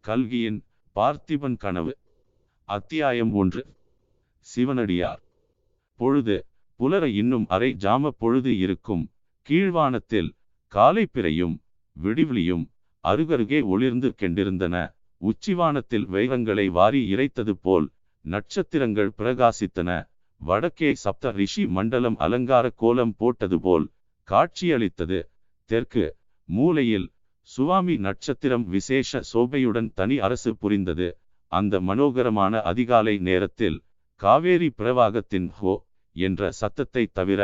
கல்கியின் பார்த்திபன் கனவு அத்தியாயம் ஒன்று. சிவனடியார். பொழுது புலர இன்னும் அரை ஜாம பொழுது இருக்கும் கீழ்வானத்தில் காலை பிறையும் விடிவிலியும் அருகருகே ஒளிர்ந்து கெண்டிருந்தன. உச்சிவானத்தில் வைரங்களை வாரி இறைத்தது போல் நட்சத்திரங்கள் பிரகாசித்தன. வடக்கே சப்த ரிஷி மண்டலம் அலங்கார கோலம் போட்டது போல் காட்சியளித்தது. தெற்கு மூலையில் சுவாமி நட்சத்திரம் விசேஷ சோபையுடன் தனி அரசு புரிந்தது. அந்த மனோகரமான அதிகாலை நேரத்தில் காவேரி பிரவாகத்தின் ஹோ என்ற சத்தத்தை தவிர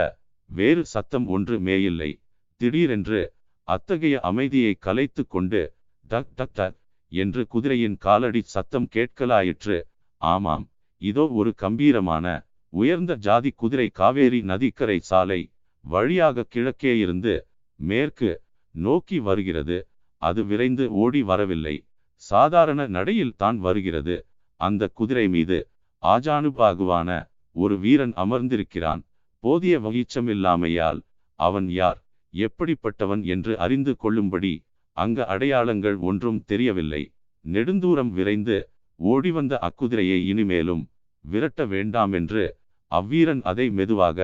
வேறு சத்தம் ஒன்று மேயில்லை. திடீரென்று அத்தகைய அமைதியை கலைத்து கொண்டு டக் டக் டக் என்று குதிரையின் காலடி சத்தம் கேட்கலாயிற்று. ஆமாம் இதோ ஒரு கம்பீரமான உயர்ந்த ஜாதி குதிரை காவேரி நதிக்கரை சாலை வழியாக கிழக்கே இருந்து மேற்கு நோக்கி வருகிறது. அது விரைந்து ஓடி வரவில்லை. சாதாரண நடையில் தான் வருகிறது. அந்த குதிரை மீது ஆஜானுபாகுவான ஒரு வீரன் அமர்ந்திருக்கிறான். போதிய வகிச்சமில்லாமையால் அவன் யார் எப்படிப்பட்டவன் என்று அறிந்து கொள்ளும்படி அங்க அடையாளங்கள் ஒன்றும் தெரியவில்லை. நெடுந்தூரம் விரைந்து ஓடிவந்த அக்குதிரையை இனிமேலும் விரட்ட வேண்டாம் என்று அவ்வீரன் அதை மெதுவாக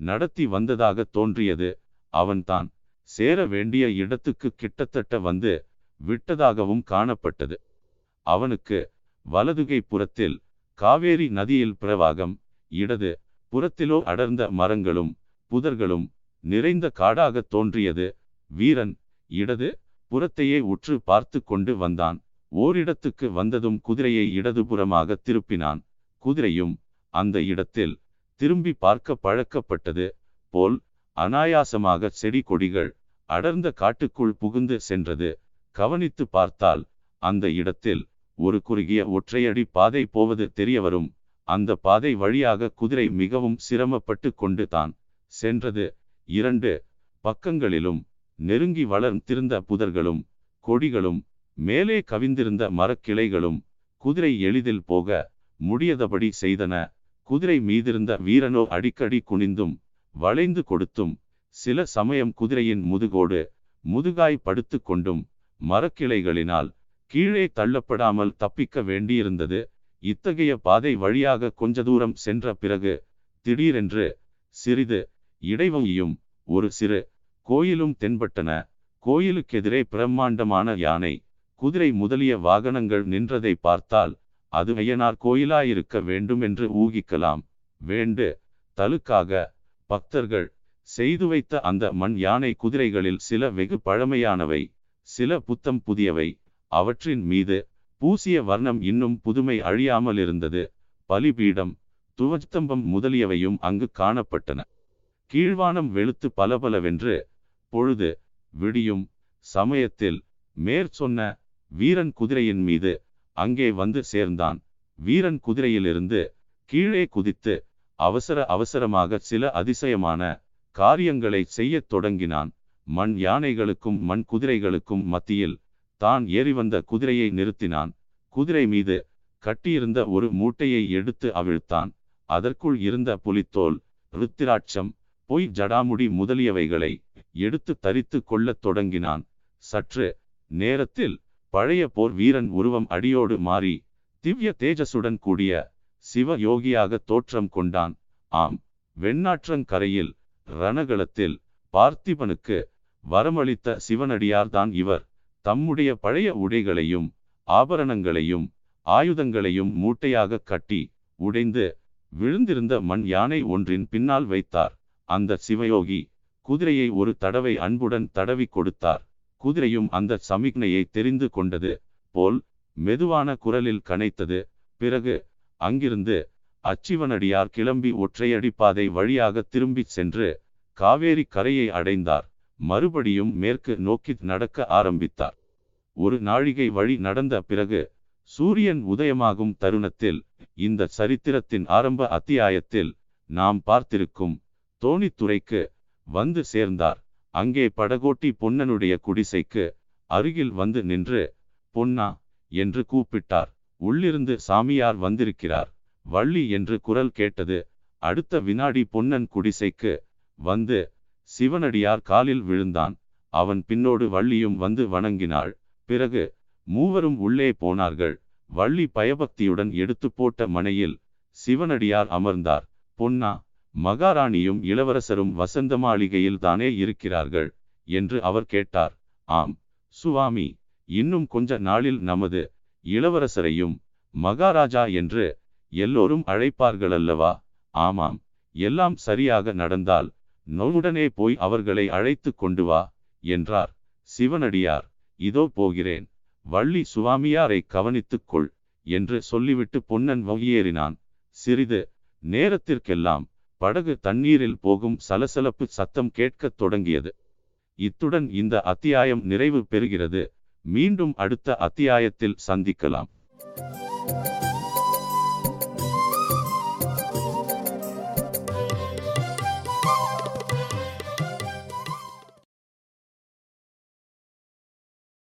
நடத்தி வந்ததாக தோன்றியது. அவன்தான் சேர வேண்டிய இடத்துக்கு கிட்டத்தட்ட வந்து விட்டதாகவும் காணப்பட்டது. அவனுக்கு வலதுகை புறத்தில் காவேரி நதியில் பிரவாகம் இடது புறத்திலோ அடர்ந்த மரங்களும் புதர்களும் நிறைந்த காடாக தோன்றியது. வீரன் இடது புறத்தையே உற்று பார்த்து கொண்டு வந்தான். ஓரிடத்துக்கு வந்ததும் குதிரையை இடதுபுறமாக திருப்பினான். குதிரையும் அந்த இடத்தில் திரும்பி பார்க்க பழக்கப்பட்டது போல் அனாயாசமாக செடி கொடிகள் அடர்ந்த காட்டுக்குள் புகுந்து சென்றது. கவனித்து பார்த்தால் அந்த இடத்தில் ஒரு குறுகிய ஒற்றையடி பாதை போவது தெரியவரும். அந்த பாதை வழியாக குதிரை மிகவும் சிரமப்பட்டு கொண்டு தான் சென்றது. இரண்டு பக்கங்களிலும் நெருங்கி வளர்ந்திருந்த புதர்களும் கொடிகளும் மேலே கவிந்திருந்த மரக்கிளைகளும் குதிரை எளிதில் போக முடியதபடி செய்தன. குதிரை மீதிருந்த வீரனோ அடிக்கடி குனிந்தும் வளைந்து கொடுத்தும் சில சமயம் குதிரையின் முதுகோடு முதுகாய் படுத்து கொண்டும் மரக்கிளைகளினால் கீழே தள்ளப்படாமல் தப்பிக்க வேண்டியிருந்தது. இத்தகைய பாதை வழியாக கொஞ்ச தூரம் சென்ற பிறகு திடீரென்று சிறிது இடைவங்கியும் ஒரு சிறு கோயிலும் தென்பட்டன. கோயிலுக்கெதிரே பிரம்மாண்டமான யானை குதிரை முதலிய வாகனங்கள் நின்றதை பார்த்தால் அது ஐயனார் கோயிலாயிருக்க வேண்டும் என்று ஊகிக்கலாம். வேண்டு. தலுக்காக. பக்தர்கள். செய்து வைத்த அந்த மண் யானை குதிரைகளில் சில வெகு பழமையானவை. சில புத்தம் புதியவை. அவற்றின் மீது பூசிய வர்ணம் இன்னும் புதுமை அழியாமல் இருந்தது பலிபீடம் துவஜ்தம்பம் முதலியவையும் அங்கு காணப்பட்டன. கீழ்வானம் வெளுத்து பலபலவென்று பொழுது விடியும் சமயத்தில் மேற்சொன்ன வீரன் குதிரையின் மீது அங்கே வந்து சேர்ந்தான். வீரன் குதிரையிலிருந்து கீழே குதித்து அவசர அவசரமாக சில அதிசயமான காரியங்களை செய்யத் தொடங்கினான். மண் யானைகளுக்கும் மண் குதிரைகளுக்கும் மத்தியில் தான் ஏறி வந்த குதிரையை நிறுத்தினான். குதிரை மீது கட்டியிருந்த ஒரு மூட்டையை எடுத்து அவிழ்த்தான். அதற்குள் இருந்த புலித்தோல் ருத்திராட்சம் பொய் ஜடாமுடி முதலியவைகளை எடுத்து தரித்து கொள்ளத் தொடங்கினான். சற்று நேரத்தில் பழைய போர் வீரன் உருவம் அடியோடு மாறி திவ்ய தேஜசுடன் கூடிய சிவ யோகியாக தோற்றம் கொண்டான். ஆம் வெண்ணாற்றங்கரையில் ரணகளத்தில் பார்த்திபனுக்கு வரமளித்த சிவனடியார்தான் இவர். தம்முடைய பழைய உடைகளையும் ஆபரணங்களையும் ஆயுதங்களையும் மூட்டையாக கட்டி உடைந்து விழுந்திருந்த மண் யானை ஒன்றின் பின்னால் வைத்தார். அந்த சிவயோகி குதிரையை ஒரு தடவை அன்புடன் தடவி கொடுத்தார். குதிரையும் அந்த சமிக்னையை தெரிந்து கொண்டது போல் மெதுவான குரலில் கனைத்தது. பிறகு அங்கிருந்து அச்சிவனடியார் கிளம்பி ஒற்றையடி பாதை வழியாக திரும்பிச் சென்று காவேரி கரையை அடைந்தார். மறுபடியும் மேற்கு நோக்கி நடக்க ஆரம்பித்தார். ஒரு நாழிகை வழி நடந்த பிறகு சூரியன் உதயமாகும் தருணத்தில் இந்த சரித்திரத்தின் ஆரம்ப அத்தியாயத்தில் நாம் பார்த்திருக்கும் தோணித்துறைக்கு வந்து சேர்ந்தார். அங்கே படகோட்டி பொன்னனுடைய குடிசைக்கு அருகில் வந்து நின்று பொன்னா என்று கூப்பிட்டார். உள்ளிருந்து சாமியார் வந்திருக்கிறார். வள்ளி என்று குரல் கேட்டது. அடுத்த வினாடி பொன்னன் குடிசைக்கு வந்து சிவனடியார் காலில் விழுந்தான். அவன் பின்னோடு வள்ளியும் வந்து வணங்கினாள். பிறகு மூவரும் உள்ளே போனார்கள். வள்ளி பயபக்தியுடன் எடுத்து போட்ட மனையில் சிவனடியார் அமர்ந்தார். பொன்னா மகாராணியும் இளவரசரும் வசந்த மாளிகையில் தானே இருக்கிறார்கள்? என்று அவர் கேட்டார். ஆம் சுவாமி இன்னும் கொஞ்ச நாளில் நமது இளவரசரையும் மகாராஜா என்று எல்லோரும் அழைப்பார்கள் அல்லவா ஆமாம் எல்லாம் சரியாக நடந்தால் நோவுடனே போய் அவர்களை அழைத்து கொண்டு வா என்றார். சிவனடியார் இதோ போகிறேன். வள்ளி சுவாமியாரை கவனித்துக் கொள் என்று சொல்லிவிட்டு பொன்னன் வகையேறினான் சிறிது நேரத்திற்கெல்லாம் படகு தண்ணீரில் போகும் சலசலப்பு சத்தம் கேட்கத் தொடங்கியது. இத்துடன் இந்த அத்தியாயம் நிறைவு பெறுகிறது. மீண்டும் அடுத்த அத்தியாயத்தில் சந்திக்கலாம்.